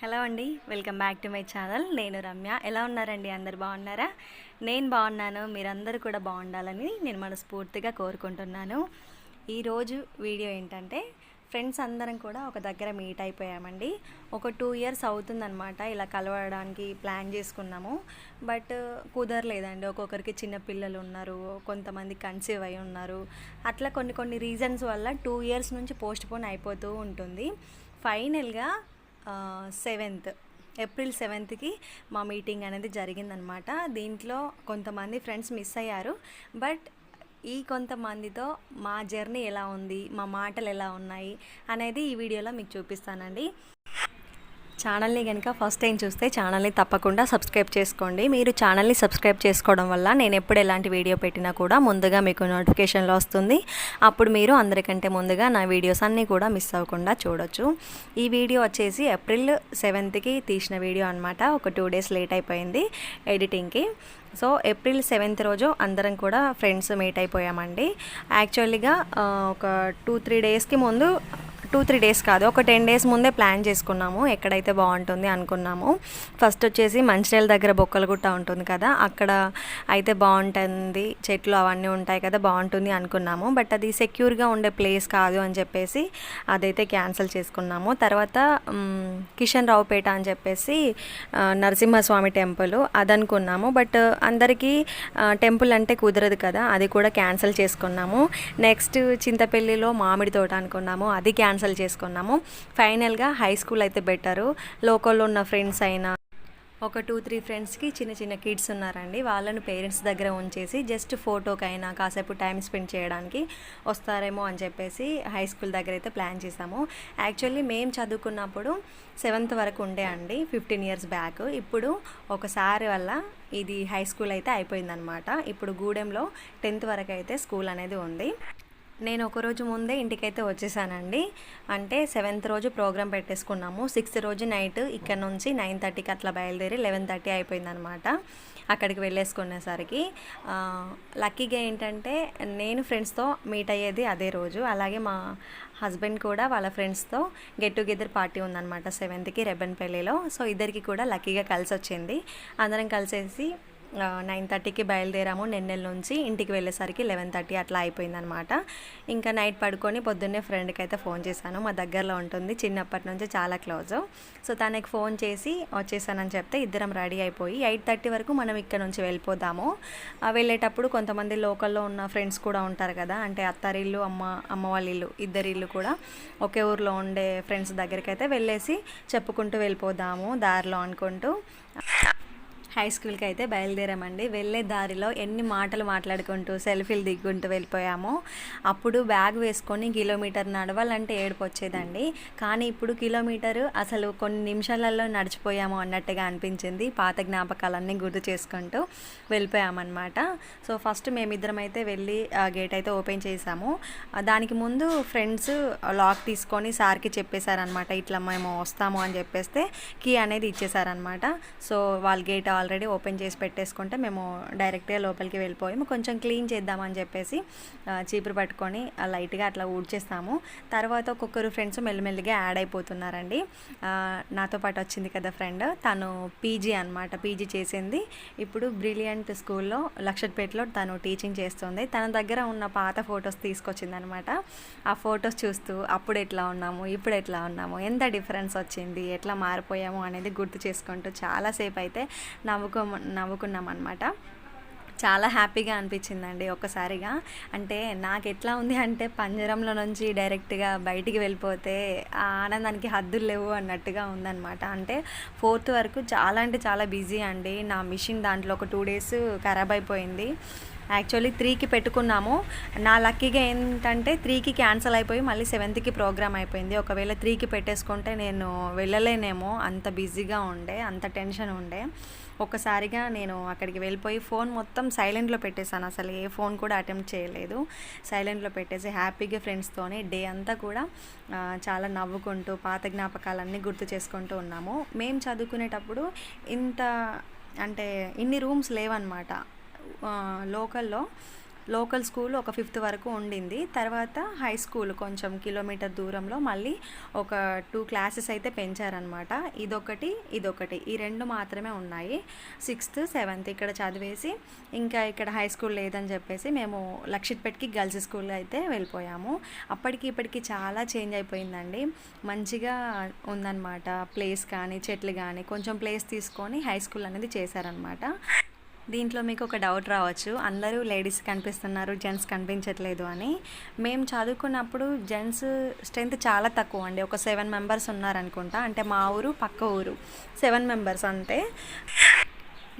Hello అండి welcome back to my channel. నేను రమ్య. ఎలా ఉన్నారండి? అందరు బాగున్నారా? నేను బాగున్నాను. మీరందరూ కూడా బాగుండాలని నేను మనస్ఫూర్తిగా కోరుకుంటున్నాను. ఈరోజు వీడియో ఏంటంటే ఫ్రెండ్స్ అందరం కూడా ఒక దగ్గర మీట్ అయిపోయామండి. ఒక టూ ఇయర్స్ అవుతుందన్నమాట ఇలా కలవడానికి ప్లాన్ చేసుకున్నాము. బట్ కుదరలేదండి. ఒక్కొక్కరికి చిన్న పిల్లలు ఉన్నారు కొంతమంది కన్సీవ్ అయి ఉన్నారు. అట్లా కొన్ని కొన్ని రీజన్స్ వల్ల టూ ఇయర్స్ నుంచి పోస్ట్ పోన్ అయిపోతూ ఉంటుంది. ఫైనల్గా సెవెంత్ ఏప్రిల్ సెవెంత్కి మా మీటింగ్ అనేది జరిగిందనమాట దీంట్లో కొంతమంది ఫ్రెండ్స్ మిస్ అయ్యారు. బట్ ఈ కొంతమందితో మా జర్నీ ఎలా ఉంది? మా మాటలు ఎలా ఉన్నాయి? అనేది ఈ వీడియోలో మీకు చూపిస్తానండి. ఛానల్ని కనుక ఫస్ట్ టైం చూస్తే ఛానల్ని తప్పకుండా సబ్స్క్రైబ్ చేసుకోండి. మీరు ఛానల్ని సబ్స్క్రైబ్ చేసుకోవడం వల్ల నేను ఎప్పుడు ఎలాంటి వీడియో పెట్టినా కూడా ముందుగా మీకు నోటిఫికేషన్లో వస్తుంది. అప్పుడు మీరు అందరికంటే ముందుగా నా వీడియోస్ అన్నీ కూడా మిస్ అవ్వకుండా చూడొచ్చు. ఈ వీడియో వచ్చేసి ఏప్రిల్ సెవెంత్కి తీసిన వీడియో అనమాట ఒక టూ డేస్ లేట్ అయిపోయింది ఎడిటింగ్కి. సో ఏప్రిల్ సెవెంత్ రోజు అందరం కూడా ఫ్రెండ్స్ మీట్ అయిపోయామండి. యాక్చువల్లీగా ఒక టూ త్రీ డేస్కి ముందు టూ త్రీ డేస్ కాదు ఒక టెన్ డేస్ ముందే ప్లాన్ చేసుకున్నాము ఎక్కడైతే బాగుంటుంది అనుకున్నాము. ఫస్ట్ వచ్చేసి మంచిర్యాల దగ్గర బొక్కలగుట్ట ఉంటుంది కదా అక్కడ అయితే బాగుంటుంది చెట్లు అవన్నీ ఉంటాయి కదా బాగుంటుంది అనుకున్నాము. బట్ అది సెక్యూర్గా ఉండే ప్లేస్ కాదు అని చెప్పేసి అదైతే క్యాన్సిల్ చేసుకున్నాము. తర్వాత కిషన్ రావుపేట అని చెప్పేసి నరసింహస్వామి టెంపుల్ అది అనుకున్నాము బట్ అందరికీ టెంపుల్ అంటే కుదరదు కదా అది కూడా క్యాన్సిల్ చేసుకున్నాము. నెక్స్ట్ చింతపల్లిలో మామిడి తోట అనుకున్నాము అది క్యాన్సిల్ చేసుకున్నాము. ఫైనల్గా హై స్కూల్ అయితే బెటరు లోకల్లో ఉన్న ఫ్రెండ్స్ అయినా ఒక టూ త్రీ ఫ్రెండ్స్కి చిన్న చిన్న కిడ్స్ ఉన్నారండి. వాళ్ళను పేరెంట్స్ దగ్గర ఉంచేసి జస్ట్ ఫోటోకైనా కాసేపు టైం స్పెండ్ చేయడానికి వస్తారేమో అని చెప్పేసి హై స్కూల్ దగ్గర అయితే ప్లాన్ చేసాము. యాక్చువల్లీ మేము చదువుకున్నప్పుడు సెవెంత్ వరకు ఉండే అండి ఫిఫ్టీన్ ఇయర్స్ బ్యాక్ ఇప్పుడు ఒకసారి వల్ల ఇది హై స్కూల్ అయితే అయిపోయిందనమాట ఇప్పుడు గూడెంలో టెన్త్ వరకు అయితే స్కూల్ అనేది ఉంది. నేను ఒక రోజు ముందే ఇంటికైతే వచ్చేసానండి. అంటే సెవెంత్ రోజు ప్రోగ్రామ్ పెట్టేసుకున్నాము. సిక్స్త్ రోజు నైట్ ఇక్కడ నుంచి నైన్ థర్టీకి అట్లా బయలుదేరి లెవెన్ థర్టీ అయిపోయిందనమాట అక్కడికి వెళ్ళేసుకునేసరికి లక్కీగా ఏంటంటే నేను ఫ్రెండ్స్తో మీట్ అయ్యేది అదే రోజు. అలాగే మా హస్బెండ్ కూడా వాళ్ళ ఫ్రెండ్స్తో గెట్ టుగెదర్ పార్టీ ఉందన్నమాట సెవెంత్కి రెబ్బన్పల్లిలో. సో ఇద్దరికి కూడా లక్కీగా కలిసి వచ్చింది అందరం కలిసేసి నైన్ థర్టీకి బయలుదేరాము నెన్నెల నుంచి ఇంటికి వెళ్ళేసరికి లెవెన్ థర్టీ అట్లా అయిపోయిందనమాట ఇంకా నైట్ పడుకొని పొద్దున్నే ఫ్రెండ్కి అయితే ఫోన్ చేశాను. మా దగ్గరలో ఉంటుంది. చిన్నప్పటి నుంచి చాలా క్లోజ్. సో తనకి ఫోన్ చేసి వచ్చేసానని చెప్తే ఇద్దరం రెడీ అయిపోయి ఎయిట్ థర్టీ వరకు మనం ఇక్కడ నుంచి వెళ్ళిపోదాము. వెళ్ళేటప్పుడు కొంతమంది లోకల్లో ఉన్న ఫ్రెండ్స్ కూడా ఉంటారు కదా. అంటే అత్తారిల్లు అమ్మ అమ్మ వాళ్ళ ఇల్లు ఇద్దరి ఇల్లు కూడా ఒకే ఊర్లో ఉండే ఫ్రెండ్స్ దగ్గరికి అయితే వెళ్ళేసి చెప్పుకుంటూ వెళ్ళిపోదాము దారిలో అనుకుంటూ. హై స్కూల్కి అయితే బయలుదేరామండి. వెళ్ళే దారిలో ఎన్ని మాటలు మాట్లాడుకుంటూ సెల్ఫీలు దిగ్గుంటూ వెళ్ళిపోయామో. అప్పుడు బ్యాగ్ వేసుకొని కిలోమీటర్ నడవాలంటే ఏడుపు వచ్చేదండి కానీ ఇప్పుడు కిలోమీటర్ అసలు కొన్ని నిమిషాలలో నడిచిపోయాము అన్నట్టుగా అనిపించింది. పాత జ్ఞాపకాలన్నీ గుర్తు చేసుకుంటూ వెళ్ళిపోయామన్నమాట. సో ఫస్ట్ మేమిద్దరం అయితే వెళ్ళి ఆ గేట్ అయితే ఓపెన్ చేసాము. దానికి ముందు ఫ్రెండ్స్ లాక్ తీసుకొని సార్కి చెప్పేశారనమాట ఇట్లా మేము వస్తాము అని చెప్పేస్తే కీ అనేది ఇచ్చేసారనమాట సో వాళ్ళ గేట్ ఆల్రెడీ ఓపెన్ చేసి పెట్టేసుకుంటే మేము డైరెక్ట్గా లోపలికి వెళ్ళిపోయాము. కొంచెం క్లీన్ చేద్దామని చెప్పేసి చీపురు పట్టుకొని లైట్గా అట్లా ఊడ్చేస్తాము. తర్వాత ఒక్కొక్కరు ఫ్రెండ్స్ మెల్లిమెల్లిగా యాడ్ అయిపోతున్నారండి. నాతో పాటు వచ్చింది కదా ఫ్రెండ్ తను పీజీ అనమాట పీజీ చేసింది. ఇప్పుడు బ్రిలియంట్ స్కూల్లో లక్షట్పేటలో తను టీచింగ్ చేస్తుంది. తన దగ్గర ఉన్న పాత ఫొటోస్ తీసుకొచ్చిందనమాట ఆ ఫొటోస్ చూస్తూ అప్పుడు ఎట్లా ఉన్నాము? ఇప్పుడు ఎట్లా ఉన్నాము? ఎంత డిఫరెన్స్ వచ్చింది? ఎట్లా మారిపోయాము? అనేది గుర్తు చేసుకుంటూ చాలాసేపు అయితే నవ్వుకో నవ్వుకున్నాం అనమాట చాలా హ్యాపీగా అనిపించిందండి ఒక్కసారిగా. అంటే నాకు ఎట్లా ఉంది అంటే పంజరంలో నుంచి డైరెక్ట్గా బయటికి వెళ్ళిపోతే ఆ ఆనందానికి హద్దులు లేవు అన్నట్టుగా ఉందన్నమాట. అంటే ఫోర్త్ వరకు చాలా అంటే చాలా బిజీ అండి. నా మిషన్ దాంట్లో ఒక టూ డేస్ ఖరాబ్ అయిపోయింది. యాక్చువల్లీ త్రీకి పెట్టుకున్నాము. నా లక్కీగా ఏంటంటే త్రీకి క్యాన్సిల్ అయిపోయి మళ్ళీ సెవెంత్కి ప్రోగ్రామ్ అయిపోయింది. ఒకవేళ త్రీకి పెట్టేసుకుంటే నేను వెళ్ళలేనేమో. అంత బిజీగా ఉండే అంత టెన్షన్ ఉండే. ఒక్కసారిగా నేను అక్కడికి వెళ్ళిపోయి ఫోన్ మొత్తం సైలెంట్లో పెట్టేశాను. అసలు ఏ ఫోన్ కూడా అటెంప్ట్ చేయలేదు. సైలెంట్లో పెట్టేసి హ్యాపీగా ఫ్రెండ్స్తోని డే అంతా కూడా చాలా నవ్వుకుంటూ పాత జ్ఞాపకాలన్నీ గుర్తు చేసుకుంటూ ఉన్నాము. మేము చదువుకునేటప్పుడు ఇంత అంటే ఇన్ని రూమ్స్ లేవన్నమాట. లోకల్లో లోకల్ స్కూల్ ఒక ఫిఫ్త్ వరకు ఉండింది. తర్వాత హై స్కూల్ కొంచెం కిలోమీటర్ దూరంలో మళ్ళీ ఒక టూ క్లాసెస్ అయితే పెంచారనమాట ఇదొకటి ఇదొకటి. ఈ రెండు మాత్రమే ఉన్నాయి. సిక్స్త్ సెవెంత్ ఇక్కడ చదివేసి ఇంకా ఇక్కడ హై స్కూల్ లేదని చెప్పేసి మేము లక్షిత్పేట్కి గర్ల్స్ స్కూల్ అయితే వెళ్ళిపోయాము. అప్పటికి ఇప్పటికి చాలా చేంజ్ అయిపోయిందండి. మంచిగా ఉందన్నమాట ప్లేస్ కానీ చెట్లు కానీ కొంచెం ప్లేస్ తీసుకొని హై స్కూల్ అనేది చేశారనమాట దీంట్లో మీకు ఒక డౌట్ రావచ్చు. అందరూ లేడీస్ కనిపిస్తున్నారు జెంట్స్ కనిపించట్లేదు అని. మేము చదువుకున్నప్పుడు జెంట్స్ స్ట్రెంత్ చాలా తక్కువ అండి. ఒక సెవెన్ మెంబర్స్ ఉన్నారనుకుంటా. అంటే మా ఊరు పక్క ఊరు. సెవెన్ మెంబర్స్ అంతే.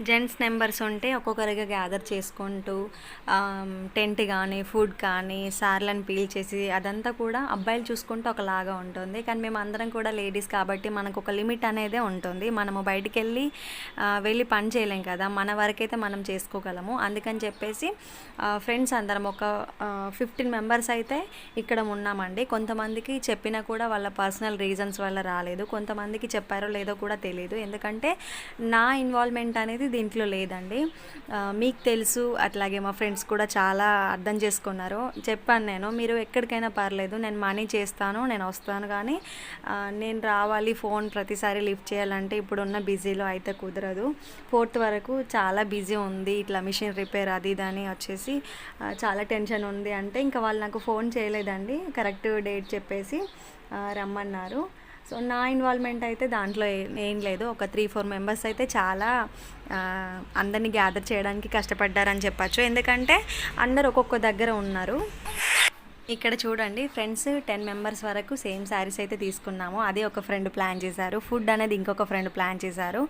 జెంట్స్ నెంబర్స్ ఉంటే ఒక్కొక్కరిగా గ్యాదర్ చేసుకుంటూ టెంట్ కానీ ఫుడ్ కానీ సార్లను పీల్ చేసి అదంతా కూడా అబ్బాయిలు చూసుకుంటే ఒకలాగా ఉంటుంది. కానీ మేము అందరం కూడా లేడీస్ కాబట్టి మనకు ఒక లిమిట్ అనేదే ఉంటుంది. మనము బయటికి వెళ్ళి వెళ్ళి పని చేయలేం కదా. మన వరకైతే మనం చేసుకోగలము. అందుకని చెప్పేసి ఫ్రెండ్స్ అందరం ఒక ఫిఫ్టీన్ మెంబర్స్ అయితే ఇక్కడ ఉన్నామండి. కొంతమందికి చెప్పినా కూడా వాళ్ళ పర్సనల్ రీజన్స్ వల్ల రాలేదు. కొంతమందికి చెప్పారో లేదో కూడా తెలియదు ఎందుకంటే నా ఇన్వాల్వ్మెంట్ అనేది దీంట్లో లేదండి. మీకు తెలుసు అట్లాగే మా ఫ్రెండ్స్ కూడా చాలా అర్థం చేసుకున్నారు. చెప్పాను నేను మీరు ఎక్కడికైనా పర్లేదు నేను మనీ చేస్తాను నేను వస్తాను కానీ నేను రావాలి ఫోన్ ప్రతిసారి లిఫ్ట్ చేయాలంటే ఇప్పుడున్న బిజీలో అయితే కుదరదు. ఫోర్త్ వరకు చాలా బిజీ ఉంది ఇట్లా మిషన్ రిపేర్ అది ఇది అని వచ్చేసి చాలా టెన్షన్ ఉంది. అంటే ఇంకా వాళ్ళు నాకు ఫోన్ చేయలేదండి కరెక్ట్ డేట్ చెప్పేసి రమ్మన్నారు. సో నా ఇన్వాల్వ్మెంట్ అయితే దాంట్లో ఏ- ఏం లేదు. ఒక త్రీ ఫోర్ మెంబర్స్ అయితే చాలా అందరినీ గ్యాదర్ చేయడానికి కష్టపడ్డారని చెప్పచ్చు. ఎందుకంటే అందరు ఒక్కొక్క దగ్గర ఉన్నారు. ఇక్కడ చూడండి ఫ్రెండ్స్ టెన్ మెంబర్స్ వరకు సేమ్ శారీస్ అయితే తీసుకున్నాము. అదే ఒక ఫ్రెండ్ ప్లాన్ చేశారు. ఫుడ్ అనేది ఇంకొక ఫ్రెండ్ ప్లాన్ చేశారు.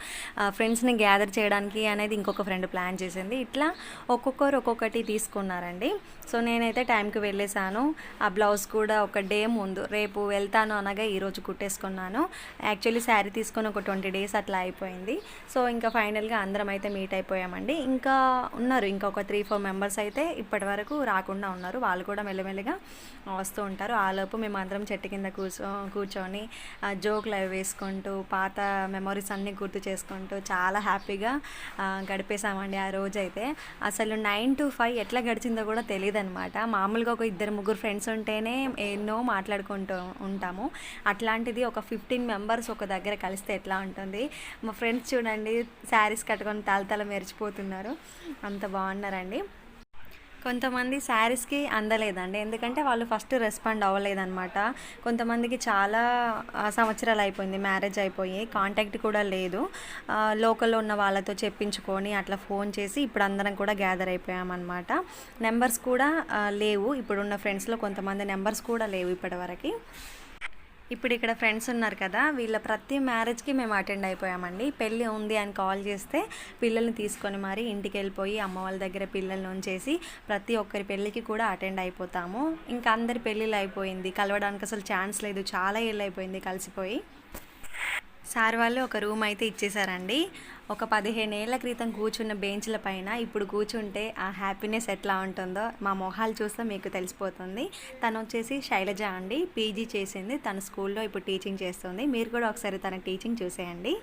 ఫ్రెండ్స్ని గ్యాదర్ చేయడానికి అనేది ఇంకొక ఫ్రెండ్ ప్లాన్ చేసింది. ఇట్లా ఒక్కొక్కరు ఒక్కొక్కటి తీసుకున్నారండి. సో నేనైతే టైంకి వెళ్ళేసాను ఆ బ్లౌజ్ కూడా ఒక డే ముందు రేపు వెళ్తాను అనగా ఈరోజు కుట్టేసుకున్నాను. యాక్చువల్లీ శారీ తీసుకొని ఒక ట్వంటీ డేస్ అట్లా అయిపోయింది. సో ఇంకా ఫైనల్గా అందరం అయితే మీట్ అయిపోయామండి. ఇంకా ఉన్నారు ఇంకొక త్రీ ఫోర్ మెంబర్స్ అయితే ఇప్పటి వరకు రాకుండా ఉన్నారు. వాళ్ళు కూడా మెల్లమెల్లగా వస్తూ ఉంటారు. ఆ లోపు మేము అందరం చెట్టు కింద కూర్చో కూర్చొని జోకులు అవి వేసుకుంటూ పాత మెమరీస్ అన్నీ గుర్తు చేసుకుంటూ చాలా హ్యాపీగా గడిపేసామండి ఆ రోజు అయితే అసలు నైన్ టు ఫైవ్ ఎట్లా గడిచిందో కూడా తెలియదు అనమాట మామూలుగా ఒక ఇద్దరు ముగ్గురు ఫ్రెండ్స్ ఉంటేనే ఎన్నో మాట్లాడుకుంటూ ఉంటాము. అట్లాంటిది ఒక ఫిఫ్టీన్ మెంబర్స్ ఒక దగ్గర కలిస్తే ఎట్లా ఉంటుంది? మా ఫ్రెండ్స్ చూడండి శారీస్ కట్టుకొని తలతల మెరిచిపోతున్నారు. అంత బాగున్నారండి. కొంతమంది శారీస్కి అందలేదండి. ఎందుకంటే వాళ్ళు ఫస్ట్ రెస్పాండ్ అవ్వలేదన్నమాట. కొంతమందికి చాలా సంవత్సరాలు అయిపోయింది మ్యారేజ్ అయిపోయి కాంటాక్ట్ కూడా లేదు. లోకల్లో ఉన్న వాళ్ళతో చెప్పించుకొని అట్లా ఫోన్ చేసి ఇప్పుడు అందరం కూడా గ్యాదర్ అయిపోయామన్నమాట. నెంబర్స్ కూడా లేవు. ఇప్పుడున్న ఫ్రెండ్స్లో కొంతమంది నెంబర్స్ కూడా లేవు ఇప్పటివరకు. ఇప్పుడు ఇక్కడ ఫ్రెండ్స్ ఉన్నారు కదా వీళ్ళ ప్రతి మ్యారేజ్కి మేము అటెండ్ అయిపోయామండి. పెళ్ళి ఉంది అని కాల్ చేస్తే పిల్లల్ని తీసుకొని మరి ఇంటికి వెళ్ళిపోయి అమ్మ వాళ్ళ దగ్గర పిల్లల్ని ఉంచేసి ప్రతి ఒక్కరి పెళ్ళికి కూడా అటెండ్ అయిపోతాము. ఇంకా అందరి పెళ్ళిళ్ళు అయిపోయింది. కలవడానికి అసలు ఛాన్స్ లేదు. చాలా ఏళ్ళు అయిపోయింది కలిసిపోయి. సార్ వాళ్ళు ఒక రూమ్ అయితే ఇచ్చేసారండి. ఒక పదిహేను ఏళ్ళ క్రితం కూర్చున్న బెంచ్ల పైన ఇప్పుడు కూర్చుంటే ఆ హ్యాపీనెస్ ఎట్లా ఉంటుందో మా మొహాలు చూస్తే మీకు తెలిసిపోతుంది. తను వచ్చేసి శైలజ అండి. పీజీ చేసింది. తన స్కూల్లో ఇప్పుడు టీచింగ్ చేస్తుంది. మీరు కూడా ఒకసారి తన టీచింగ్ చూసేయండి.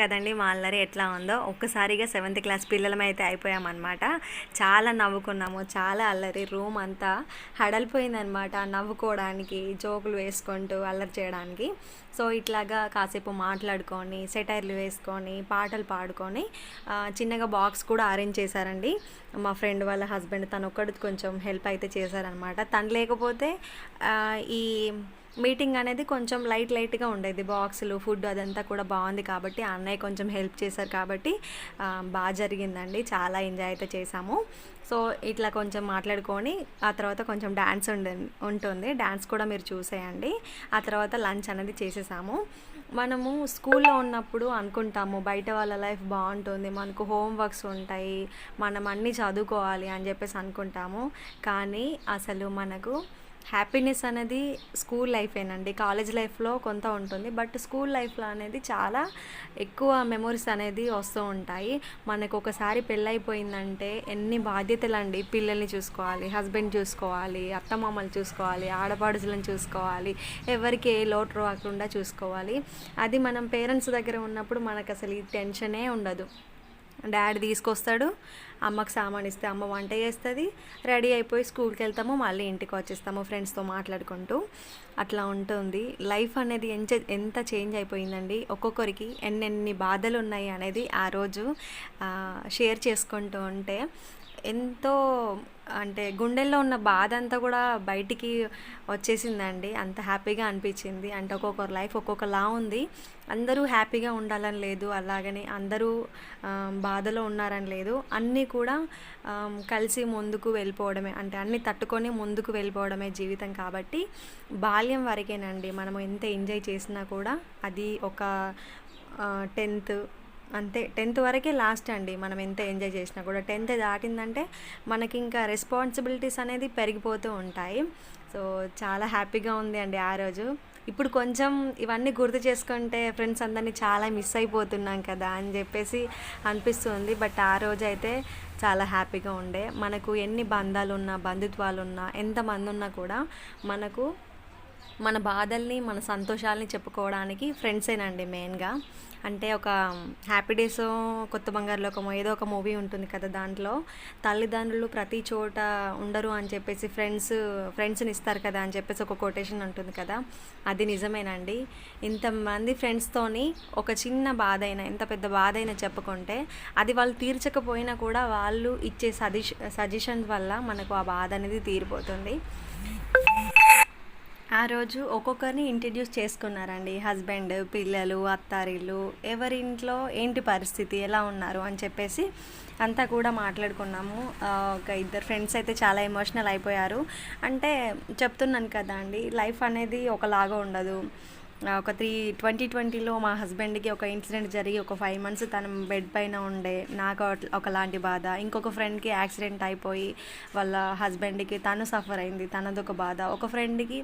కదండి మా అల్లరి ఎట్లా ఉందో. ఒక్కసారిగా సెవెంత్ క్లాస్ పిల్లలమైతే అయితే అయిపోయామన్నమాట. చాలా నవ్వుకున్నాము చాలా అల్లరి రూమ్ అంతా హడలిపోయిందనమాట నవ్వుకోవడానికి జోకులు వేసుకుంటూ అల్లరి చేయడానికి. సో ఇట్లాగా కాసేపు మాట్లాడుకొని సెటైర్లు వేసుకొని పాటలు పాడుకొని చిన్నగా బాక్స్ కూడా అరేంజ్ చేశారండి. మా ఫ్రెండ్ వాళ్ళ హస్బెండ్ తను ఒక్కడు కొంచెం హెల్ప్ అయితే చేశారనమాట తను లేకపోతే ఈ మీటింగ్ అనేది కొంచెం లైట్ లైట్గా ఉండేది. బాక్సులు ఫుడ్ అదంతా కూడా బాగుంది కాబట్టి అన్నయ్య కొంచెం హెల్ప్ చేశారు కాబట్టి బాగా జరిగిందండి. చాలా ఎంజాయ్ అయితే చేసాము సో ఇట్లా కొంచెం మాట్లాడుకొని ఆ తర్వాత కొంచెం డ్యాన్స్ ఉండే ఉంటుంది. డ్యాన్స్ కూడా మీరు చూసేయండి. ఆ తర్వాత లంచ్ అనేది చేసేసాము. మనము స్కూల్లో ఉన్నప్పుడు అనుకుంటాము బయట వాళ్ళ లైఫ్ బాగుంటుంది మనకు హోంవర్క్స్ ఉంటాయి మనం అన్నీ చదువుకోవాలి అని చెప్పేసి అనుకుంటాము. కానీ అసలు మనకు హ్యాపీనెస్ అనేది స్కూల్ లైఫేనండి కాలేజ్ లైఫ్లో కొంత ఉంటుంది. బట్ స్కూల్ లైఫ్లో అనేది చాలా ఎక్కువ మెమొరీస్ అనేది వస్తూ ఉంటాయి. మనకు ఒకసారి పెళ్ళైపోయిందంటే ఎన్ని బాధ్యతలు అండి పిల్లల్ని చూసుకోవాలి హస్బెండ్ చూసుకోవాలి అత్తమామలు చూసుకోవాలి ఆడపడుచులను చూసుకోవాలి ఎవరికి ఏ లోటు రాకుండా చూసుకోవాలి. అది మనం పేరెంట్స్ దగ్గర ఉన్నప్పుడు మనకు అసలు ఈ టెన్షనే ఉండదు. డాడీ తీసుకొస్తాడు అమ్మకు సామాన్ ఇస్తే అమ్మ వంట చేస్తుంది. రెడీ అయిపోయి స్కూల్కి వెళ్తాము మళ్ళీ ఇంటికి వచ్చేస్తాము ఫ్రెండ్స్తో మాట్లాడుకుంటూ. అట్లా ఉంటుంది. లైఫ్ అనేది ఎంత ఎంత చేంజ్ అయిపోయిందండి. ఒక్కొక్కరికి ఎన్నెన్ని బాధలు ఉన్నాయి అనేది ఆ రోజు షేర్ చేసుకుంటూ ఉంటే ఎంతో అంటే గుండెల్లో ఉన్న బాధ అంతా కూడా బయటికి వచ్చేసిందండి. అంత హ్యాపీగా అనిపించింది. అంటే ఒక్కొక్కరు లైఫ్ ఒక్కొక్కలా ఉంది. అందరూ హ్యాపీగా ఉండాలని లేదు. అలాగని అందరూ బాధలో ఉన్నారని లేదు. అన్నీ కూడా కలిసి ముందుకు వెళ్ళిపోవడమే. అంటే అన్నీ తట్టుకొని ముందుకు వెళ్ళిపోవడమే జీవితం కాబట్టి బాల్యం వరకేనండి. మనం ఎంత ఎంజాయ్ చేసినా కూడా అది ఒక టెన్త్ అంతే టెన్త్ వరకే లాస్ట్ అండి. మనం ఎంత ఎంజాయ్ చేసినా కూడా టెన్త్ దాటిందంటే మనకి ఇంకా రెస్పాన్సిబిలిటీస్ అనేది పెరిగిపోతూ ఉంటాయి. సో చాలా హ్యాపీగా ఉంది అండి ఆ రోజు. ఇప్పుడు కొంచెం ఇవన్నీ గుర్తు చేసుకుంటే ఫ్రెండ్స్ అందరినీ చాలా మిస్ అయిపోతున్నాం కదా అని చెప్పేసి అనిపిస్తుంది. బట్ ఆ రోజు అయితే చాలా హ్యాపీగా ఉండే. మనకు ఎన్ని బంధాలు ఉన్నా బంధుత్వాలు ఉన్నా ఎంతమంది ఉన్నా కూడా మనకు మన బాధల్ని మన సంతోషాలని చెప్పుకోవడానికి ఫ్రెండ్సేనండి మెయిన్గా. అంటే ఒక హ్యాపీ డేస్ కొత్త బంగారు లోకమో ఏదో ఒక మూవీ ఉంటుంది కదా దాంట్లో. తల్లిదండ్రులు ప్రతి చోట ఉండరు అని చెప్పేసి ఫ్రెండ్స్ ఫ్రెండ్స్ని ఇస్తారు కదా అని చెప్పేసి ఒక కొటేషన్ ఉంటుంది కదా. అది నిజమేనండి. ఇంతమంది ఫ్రెండ్స్తోని ఒక చిన్న బాధ అయినా ఎంత పెద్ద బాధ అయినా చెప్పుకుంటే అది వాళ్ళు తీర్చకపోయినా కూడా వాళ్ళు ఇచ్చే సజెష్ సజెషన్స్ వల్ల మనకు ఆ బాధ అనేది తీరిపోతుంది. ఆ రోజు ఒక్కొక్కరిని ఇంట్రడ్యూస్ చేసుకున్నారండి. హస్బెండ్ పిల్లలు అత్తారిల్లు ఎవరి ఇంట్లో ఏంటి పరిస్థితి ఎలా ఉన్నారు అని చెప్పేసి అంతా కూడా మాట్లాడుకున్నాము. ఒక ఇద్దరు ఫ్రెండ్స్ అయితే చాలా ఎమోషనల్ అయిపోయారు. అంటే చెప్తున్నాను కదా అండి లైఫ్ అనేది ఒకలాగా ఉండదు. ఒక త్రీ ట్వంటీ ట్వంటీలో మా హస్బెండ్కి ఒక ఇన్సిడెంట్ జరిగి ఒక ఫైవ్ మంత్స్ తన బెడ్ పైన ఉండే నాకు ఒకలాంటి బాధ. ఇంకొక ఫ్రెండ్కి యాక్సిడెంట్ అయిపోయి వాళ్ళ హస్బెండ్కి తను సఫర్ అయింది తనదొక బాధ. ఒక ఫ్రెండ్కి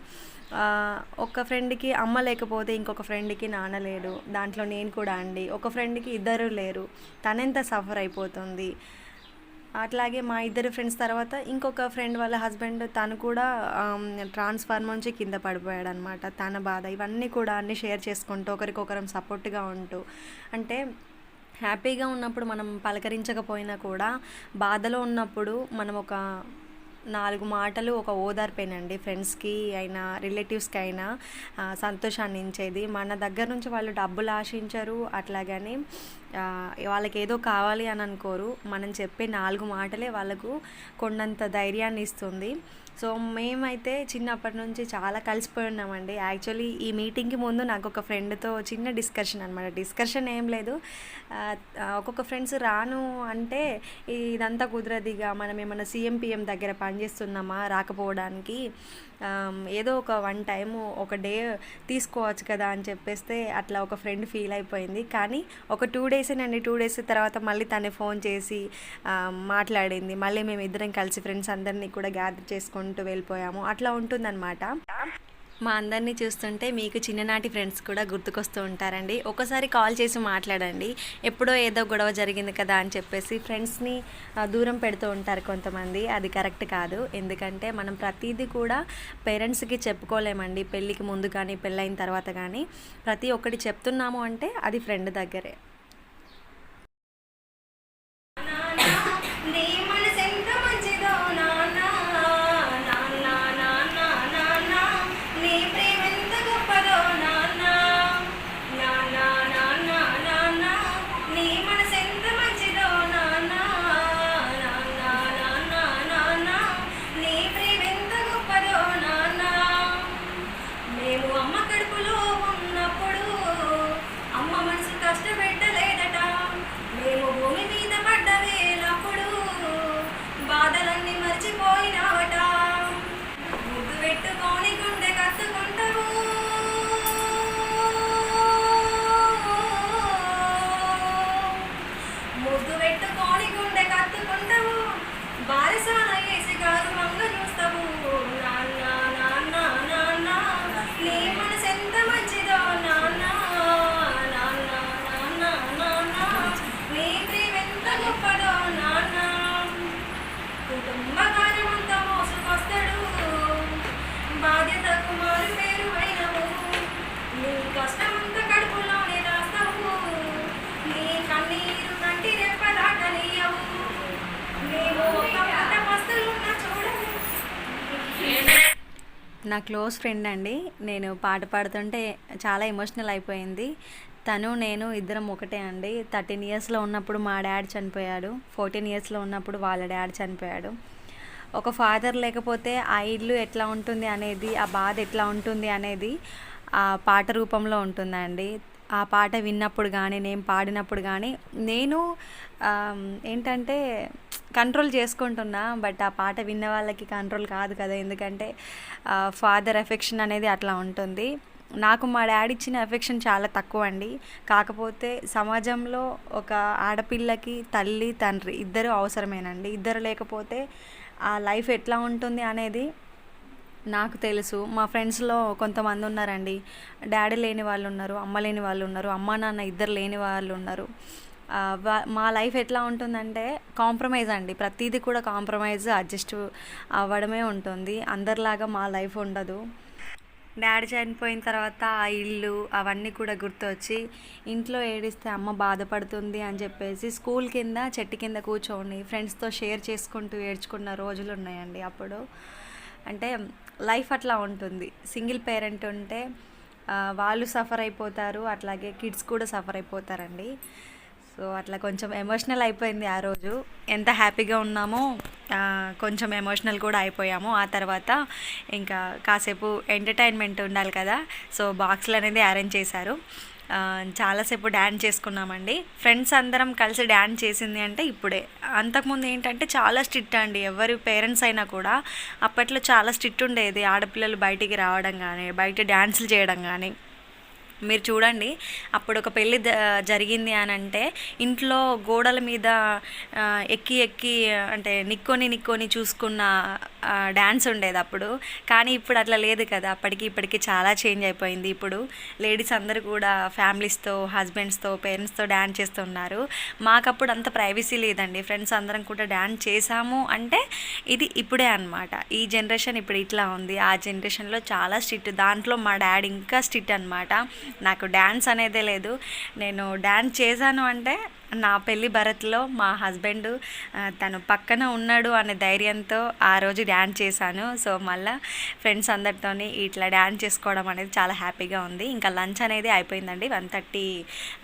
ఒక ఫ్రెండ్కి అమ్మ లేకపోతే ఇంకొక ఫ్రెండ్కి నాన్న లేడు. దాంట్లో నేను కూడా అండి. ఒక ఫ్రెండ్కి ఇద్దరు లేరు. తనెంత సఫర్ అయిపోతుంది? అట్లాగే మా ఇద్దరు ఫ్రెండ్స్ తర్వాత ఇంకొక ఫ్రెండ్ వాళ్ళ హస్బెండ్ తను కూడా ట్రాన్స్ఫార్మర్ నుంచి కింద పడిపోయాడు అనమాట తన బాధ ఇవన్నీ కూడా అన్నీ షేర్ చేసుకుంటూ ఒకరికొకరం సపోర్ట్గా ఉంటూ. అంటే హ్యాపీగా ఉన్నప్పుడు మనం పలకరించకపోయినా కూడా బాధలో ఉన్నప్పుడు మనం ఒక నాలుగు మాటలు ఒక ఓదార్పేనండి. ఫ్రెండ్స్కి అయినా రిలేటివ్స్కి అయినా సంతోషాన్ని ఇచ్చేది మన దగ్గర నుంచి వాళ్ళు డబ్బులు ఆశించరు. అట్లాగని వాళ్ళకి ఏదో కావాలి అని అనుకోరు మనం చెప్పే నాలుగు మాటలే వాళ్ళకు కొండంత ధైర్యాన్ని ఇస్తుంది సో మేమైతే చిన్నప్పటి నుంచి చాలా కలిసిపోయి ఉన్నామండి. యాక్చువల్లీ ఈ మీటింగ్కి ముందు నాకు ఒక ఫ్రెండ్తో చిన్న డిస్కషన్ అనమాట డిస్కషన్ ఏం లేదు. ఒక్కొక్క ఫ్రెండ్స్ రాను అంటే ఇదంతా కుదరదిగా మనం ఏమైనా సీఎం పిఎం దగ్గర పనిచేస్తున్నామా? రాకపోవడానికి. ఏదో ఒక వన్ టైం ఒక డే తీసుకోవచ్చు కదా అని చెప్పేస్తే అట్లా ఒక ఫ్రెండ్ ఫీల్ అయిపోయింది. కానీ ఒక టూ డేసేనండి టూ డేస్ తర్వాత మళ్ళీ తనే ఫోన్ చేసి మాట్లాడింది. మళ్ళీ మేము ఇద్దరం కలిసి ఫ్రెండ్స్ అందరినీ కూడా గ్యాదర్ చేసుకుంటూ వెళ్ళిపోయాము. అట్లా ఉంటుందన్నమాట. మా అందరినీ చూస్తుంటే మీకు చిన్ననాటి ఫ్రెండ్స్ కూడా గుర్తుకొస్తూ ఉంటారండి. ఒకసారి కాల్ చేసి మాట్లాడండి. ఎప్పుడో ఏదో గొడవ జరిగింది కదా అని చెప్పేసి ఫ్రెండ్స్ని దూరం పెడుతూ ఉంటారు కొంతమంది. అది కరెక్ట్ కాదు. ఎందుకంటే మనం ప్రతిదీ కూడా పేరెంట్స్కి చెప్పుకోలేమండి. పెళ్ళికి ముందు కానీ పెళ్ళైన తర్వాత కానీ ప్రతి ఒక్కటి చెప్తున్నాము అంటే అది ఫ్రెండ్ దగ్గరే. నా క్లోజ్ ఫ్రెండ్ అండి. నేను పాట పాడుతుంటే చాలా ఎమోషనల్ అయిపోయింది. తను నేను ఇద్దరం ఒకటే అండి. థర్టీన్ ఇయర్స్లో ఉన్నప్పుడు మా డాడ్ చనిపోయాడు. ఫోర్టీన్ ఇయర్స్లో ఉన్నప్పుడు వాళ్ళ డాడ్ చనిపోయాడు. ఒక ఫాదర్ లేకపోతే ఆ ఇల్లు ఎట్లా ఉంటుంది అనేది ఆ బాధ ఎట్లా ఉంటుంది అనేది ఆ పాట రూపంలో ఉంటుందండి. ఆ పాట విన్నప్పుడు కానీ నేను పాడినప్పుడు కానీ నేను ఏంటంటే కంట్రోల్ చేసుకుంటున్నా బట్ ఆ పాట విన్న వాళ్ళకి కంట్రోల్ కాదు కదా. ఎందుకంటే ఫాదర్ ఎఫెక్షన్ అనేది అట్లా ఉంటుంది. నాకు మా డాడీ ఇచ్చిన ఎఫెక్షన్ చాలా తక్కువ అండి కాకపోతే సమాజంలో ఒక ఆడపిల్లకి తల్లి తండ్రి ఇద్దరు అవసరమేనండి. ఇద్దరు లేకపోతే ఆ లైఫ్ ఎట్లా ఉంటుంది అనేది నాకు తెలుసు. మా ఫ్రెండ్స్లో కొంతమంది ఉన్నారండి. డాడీ లేని వాళ్ళు ఉన్నారు అమ్మ లేని వాళ్ళు ఉన్నారు అమ్మ నాన్న ఇద్దరు లేని వాళ్ళు ఉన్నారు. మా లైఫ్ ఎట్లా ఉంటుందంటే కాంప్రమైజ్ అండి. ప్రతిదీ కూడా కాంప్రమైజ్ అడ్జస్ట్ అవ్వడమే ఉంటుంది. అందరిలాగా మా లైఫ్ ఉండదు. డాడీ చనిపోయిన తర్వాత ఆ ఇల్లు అవన్నీ కూడా గుర్తొచ్చి ఇంట్లో ఏడిస్తే అమ్మ బాధపడుతుంది అని చెప్పేసి స్కూల్ కింద చెట్టు కింద కూర్చొని ఫ్రెండ్స్తో షేర్ చేసుకుంటూ ఏడ్చుకున్న రోజులు ఉన్నాయండి అప్పుడు. అంటే లైఫ్ అట్లా ఉంటుంది. సింగిల్ పేరెంట్ ఉంటే వాళ్ళు సఫర్ అయిపోతారు. అట్లాగే కిడ్స్ కూడా సఫర్ అయిపోతారండి. సో అట్లా కొంచెం ఎమోషనల్ అయిపోయింది ఆ రోజు. ఎంత హ్యాపీగా ఉన్నామో కొంచెం ఎమోషనల్ కూడా అయిపోయాము. ఆ తర్వాత ఇంకా కాసేపు ఎంటర్టైన్మెంట్ ఉండాలి కదా. సో బాక్స్లు అనేది అరేంజ్ చేశారు. చాలాసేపు డ్యాన్స్ చేసుకున్నామండి. ఫ్రెండ్స్ అందరం కలిసి డ్యాన్స్ చేసింది అంటే ఇప్పుడే. అంతకుముందు ఏంటంటే చాలా స్ట్రిక్ట్ అండి. ఎవరి పేరెంట్స్ అయినా కూడా అప్పట్లో చాలా స్ట్రిక్ట్ ఉండేది. ఆడపిల్లలు బయటికి రావడం కానీ బయట డ్యాన్సులు చేయడం కానీ. మీరు చూడండి అప్పుడు ఒక పెళ్ళి జరిగింది అని అంటే ఇంట్లో గోడల మీద ఎక్కి ఎక్కి అంటే నిక్కొని నిక్కొని చూసుకున్న డ్యాన్స్ ఉండేది అప్పుడు. కానీ ఇప్పుడు అట్లా లేదు కదా. అప్పటికి ఇప్పటికి చాలా చేంజ్ అయిపోయింది. ఇప్పుడు లేడీస్ అందరూ కూడా ఫ్యామిలీస్తో హస్బెండ్స్తో పేరెంట్స్తో డ్యాన్స్ చేస్తున్నారు. మాకప్పుడు అంత ప్రైవసీ లేదండి. ఫ్రెండ్స్ అందరం కూడా డ్యాన్స్ చేసాము అంటే ఇది ఇప్పుడే అనమాట ఈ జనరేషన్ ఇప్పుడు ఇట్లా ఉంది. ఆ జనరేషన్లో చాలా స్ట్రిక్ట్ దాంట్లో మా డాడీ ఇంకా స్ట్రిక్ట్ అనమాట నాకు డ్యాన్స్ అనేదే లేదు. నేను డ్యాన్స్ చేశాను అంటే నా పెళ్ళి భరత్లో మా హస్బెండ్ తను పక్కన ఉన్నాడు అనే ధైర్యంతో ఆ రోజు డ్యాన్స్ చేశాను. సో మళ్ళీ ఫ్రెండ్స్ అందరితోని ఇట్లా డ్యాన్స్ చేసుకోవడం అనేది చాలా హ్యాపీగా ఉంది. ఇంకా లంచ్ అనేది అయిపోయిందండి. వన్ థర్టీ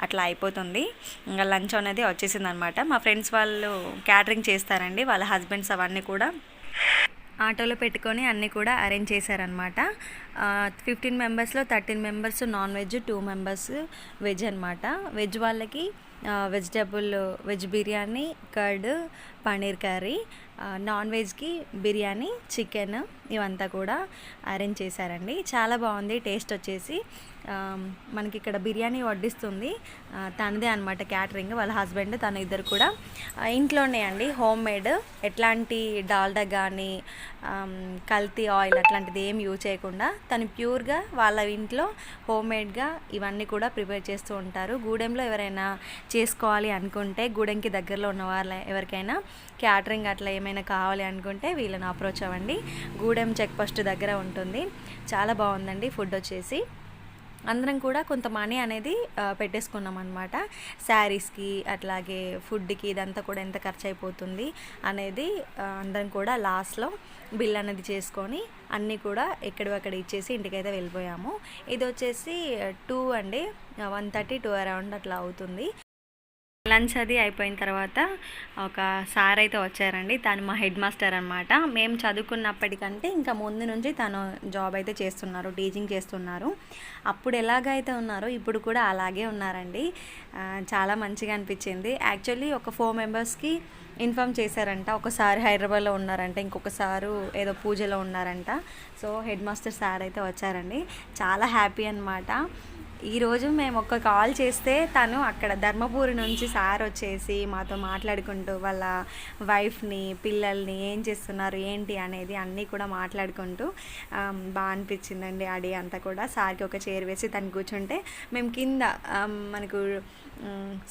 అట్లా అయిపోతుంది. ఇంకా లంచ్ అనేది వచ్చేసింది అనమాట మా ఫ్రెండ్స్ వాళ్ళు క్యాటరింగ్ చేస్తారండి. వాళ్ళ హస్బెండ్స్ అవన్నీ కూడా ఆటోలో పెట్టుకొని అన్నీ కూడా అరేంజ్ చేశారనమాట. ఫిఫ్టీన్ మెంబర్స్లో thirteen members non veg two members veg అనమాట. వెజ్ వాళ్ళకి vegetable veg biryani curd paneer curry non వెజ్కి biryani chicken ఇవంతా కూడా అరేంజ్ చేశారండి. చాలా బాగుంది టేస్ట్ వచ్చేసి. మనకి ఇక్కడ బిర్యానీ వడ్డిస్తుంది. తనదే అనమాట క్యాటరింగ్ వాళ్ళ హస్బెండ్ తను ఇద్దరు కూడా. ఇంట్లోనే అండి హోమ్ మేడ్ ఎట్లాంటి డాల్డా కానీ కల్తీ ఆయిల్ అట్లాంటిది ఏం యూజ్ చేయకుండా తను ప్యూర్గా వాళ్ళ ఇంట్లో హోమ్ మేడ్గా ఇవన్నీ కూడా ప్రిపేర్ చేస్తూ ఉంటారు. గూడెంలో ఎవరైనా చేసుకోవాలి అనుకుంటే గూడెంకి దగ్గరలో ఉన్న వాళ్ళ ఎవరికైనా క్యాటరింగ్ అట్లా ఏమైనా కావాలి అనుకుంటే వీళ్ళని అప్రోచ్ అవ్వండి. గూడెం చెక్ పోస్ట్ దగ్గర ఉంటుంది. చాలా బాగుందండి ఫుడ్ వచ్చేసి. అందరం కూడా కొంత మనీ అనేది పెట్టేసుకున్నాం అనమాట శారీస్కి అట్లాగే ఫుడ్కి ఇదంతా కూడా ఎంత ఖర్చు అయిపోతుంది అనేది అందరం కూడా లాస్ట్లో బిల్ అనేది చేసుకొని అన్నీ కూడా ఎక్కడివక్కడ ఇచ్చేసి ఇంటికైతే వెళ్ళిపోయాము. ఇది వచ్చేసి టూ అండి. వన్ థర్టీ టూ అరౌండ్ అట్లా అవుతుంది. లంచ్ అది అయిపోయిన తర్వాత ఒక సార్ అయితే వచ్చారండి. తను మా హెడ్ మాస్టర్ అనమాట మేము చదువుకున్నప్పటికంటే ఇంకా ముందు నుంచి తను జాబ్ అయితే చేస్తున్నారు టీచింగ్ చేస్తున్నారు. అప్పుడు ఎలాగైతే ఉన్నారో ఇప్పుడు కూడా అలాగే ఉన్నారండి. చాలా మంచిగా అనిపించింది. యాక్చువల్లీ ఒక ఫోర్ మెంబర్స్కి ఇన్ఫామ్ చేశారంట. ఒకసారి హైదరాబాద్లో ఉన్నారంట ఇంకొకసారు ఏదో పూజలో ఉన్నారంట. సో హెడ్ మాస్టర్ సార్ అయితే వచ్చారండి. చాలా హ్యాపీ అనమాట ఈరోజు మేము ఒక కాల్ చేస్తే తను అక్కడ ధర్మపురి నుంచి సార్ వచ్చేసి మాతో మాట్లాడుకుంటూ వాళ్ళ వైఫ్ని పిల్లల్ని ఏం చేస్తున్నారు ఏంటి అనేది అన్నీ కూడా మాట్లాడుకుంటూ బాగా అనిపించిందండి అడి అంతా కూడా. సార్కి ఒక చైర్ వేసి తను కూర్చుంటే మేము కింద మనకు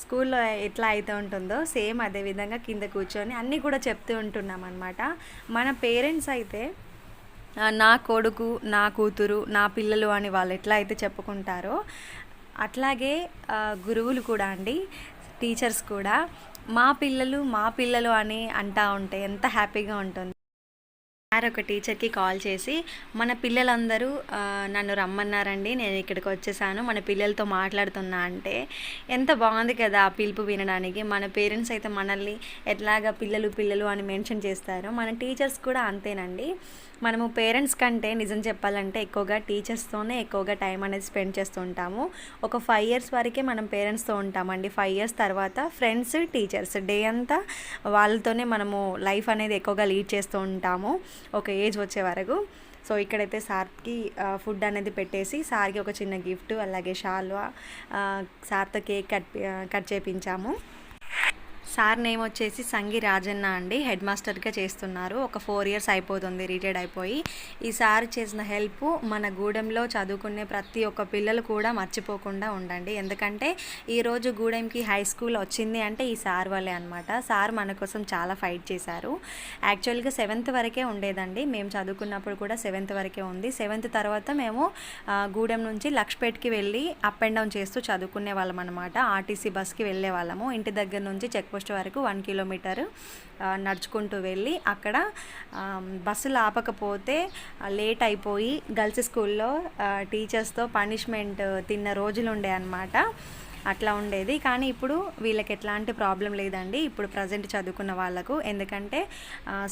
స్కూల్లో ఎట్లా అయితే ఉంటుందో సేమ్ అదే విధంగా కింద కూర్చొని అన్నీ కూడా చెప్తూ ఉంటున్నాం అనమాట మన పేరెంట్స్ అయితే నా కొడుకు నా కూతురు నా పిల్లలు అని వాళ్ళు ఎట్లా అయితే చెప్పుకుంటారో అట్లాగే గురువులు కూడా అండి టీచర్స్ కూడా మా పిల్లలు మా పిల్లలు అని అంటా ఉంటే ఎంత హ్యాపీగా ఉంటుంది. సార్ ఒక టీచర్కి కాల్ చేసి మన పిల్లలందరూ నన్ను రమ్మన్నారండి నేను ఇక్కడికి వచ్చేసాను మన పిల్లలతో మాట్లాడుతున్నా అంటే ఎంత బాగుంది కదా ఆ పిలుపు వినడానికి. మన పేరెంట్స్ అయితే మనల్ని ఎట్లాగా పిల్లలు పిల్లలు అని మెన్షన్ చేస్తారో మన టీచర్స్ కూడా అంతేనండి. మనము పేరెంట్స్ కంటే నిజం చెప్పాలంటే ఎక్కువగా టీచర్స్తోనే ఎక్కువగా టైం అనేది స్పెండ్ చేస్తూ ఉంటాము. ఒక ఫైవ్ ఇయర్స్ వరకే మనం పేరెంట్స్తో ఉంటామండి. ఫైవ్ ఇయర్స్ తర్వాత ఫ్రెండ్స్ టీచర్స్ డే అంతా వాళ్ళతోనే మనము లైఫ్ అనేది ఎక్కువగా లీడ్ చేస్తూ ఉంటాము. ఒక ఏజ్ వచ్చే వరకు. సో ఇక్కడైతే సార్కి ఫుడ్ అనేది పెట్టేసి సార్కి ఒక చిన్న గిఫ్ట్ అలాగే షాల్వా సార్తో కేక్ కట్ కట్ చేపించాము. సార్ నేమ్ వచ్చేసి సంగి రాజన్న అండి. హెడ్ మాస్టర్గా చేస్తున్నారు. ఒక ఫోర్ ఇయర్స్ అయిపోతుంది రిటైర్డ్ అయిపోయి. ఈ సార్ చేసిన హెల్ప్ మన గూడెంలో చదువుకునే ప్రతి ఒక్క పిల్లలు కూడా మర్చిపోకుండా ఉండండి. ఎందుకంటే ఈరోజు గూడెంకి హై స్కూల్ వచ్చింది అంటే ఈ సార్ వల్లే అనమాట సార్ మన కోసం చాలా ఫైట్ చేశారు. యాక్చువల్గా సెవెంత్ వరకే ఉండేదండి. మేము చదువుకున్నప్పుడు కూడా సెవెంత్ వరకే ఉంది. సెవెంత్ తర్వాత మేము గూడెం నుంచి లక్ష్పేట్కి వెళ్ళి అప్ అండ్ డౌన్ చేస్తూ చదువుకునే వాళ్ళం అనమాట ఆర్టీసీ బస్కి వెళ్ళే వాళ్ళము. ఇంటి దగ్గర నుంచి చెక్ పోస్ట్ వరకు వన్ కిలోమీటర్ నడుచుకుంటూ వెళ్ళి అక్కడ బస్సులు ఆపకపోతే లేట్ అయిపోయి గర్ల్స్ స్కూల్లో టీచర్స్తో పనిష్మెంట్ తిన్న రోజులు ఉండే అనమాట అట్లా ఉండేది. కానీ ఇప్పుడు వీళ్ళకి ఎట్లాంటి ప్రాబ్లం లేదండి. ఇప్పుడు ప్రజెంట్ చదువుకున్న వాళ్ళకు. ఎందుకంటే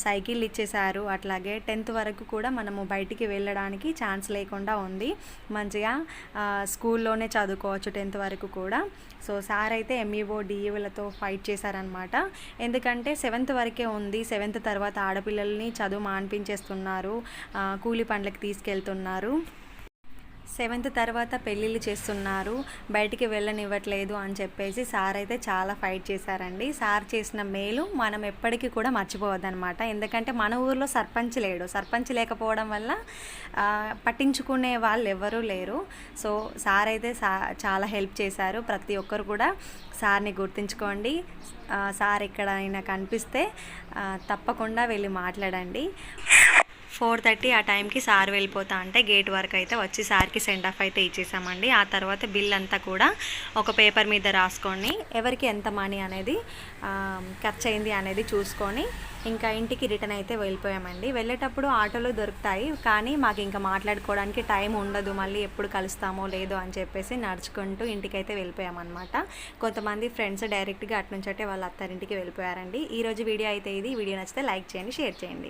సైకిల్ ఇచ్చేసారు అట్లాగే టెన్త్ వరకు కూడా మనము బయటికి వెళ్ళడానికి ఛాన్స్ లేకుండా ఉంది. మంచిగా స్కూల్లోనే చదువుకోవచ్చు టెన్త్ వరకు కూడా. సో సార్ అయితే ఎంఈఓ డిఈఓలతో ఫైట్ చేశారనమాట ఎందుకంటే సెవెంత్ వరకే ఉంది. సెవెంత్ తర్వాత ఆడపిల్లల్ని చదువు మాన్పించేస్తున్నారు. కూలి పనులకు తీసుకెళ్తున్నారు. సెవెంత్ తర్వాత పెళ్ళిళ్ళు చేస్తున్నారు. బయటికి వెళ్ళనివ్వట్లేదు అని చెప్పేసి సార్ అయితే చాలా ఫైట్ చేశారండి. సార్ చేసిన మేలు మనం ఎప్పటికీ కూడా మర్చిపోవద్దనమాట ఎందుకంటే మన ఊర్లో సర్పంచ్ లేడు. సర్పంచ్ లేకపోవడం వల్ల పట్టించుకునే వాళ్ళు ఎవరూ లేరు. సో సార్ అయితే సా చాలా హెల్ప్ చేశారు. ప్రతి ఒక్కరు కూడా సార్ని గుర్తుంచుకోండి. సార్ ఎక్కడైనా కనిపిస్తే తప్పకుండా వెళ్ళి మాట్లాడండి. ఫోర్ థర్టీ ఆ టైంకి సార్ వెళ్ళిపోతా అంటే గేట్ వరకు అయితే వచ్చి సార్కి సెండ్ ఆఫ్ అయితే ఇచ్చేసామండి. ఆ తర్వాత బిల్ అంతా కూడా ఒక పేపర్ మీద రాసుకొని ఎవరికి ఎంత మనీ అనేది ఖర్చు అయింది అనేది చూసుకొని ఇంకా ఇంటికి రిటర్న్ అయితే వెళ్ళిపోయామండి. వెళ్ళేటప్పుడు ఆటోలు దొరుకుతాయి కానీ మాకు ఇంకా మాట్లాడుకోవడానికి టైం ఉండదు. మళ్ళీ ఎప్పుడు కలుస్తామో లేదో అని చెప్పేసి నడుచుకుంటూ ఇంటికైతే వెళ్ళిపోయామన్నమాట. కొంతమంది ఫ్రెండ్స్ డైరెక్ట్గా అటు నుంచి అంటే వాళ్ళ అత్తారింటికి వెళ్ళిపోయారండి. ఈరోజు వీడియో అయితే ఇది. వీడియో నచ్చితే లైక్ చేయండి షేర్ చేయండి.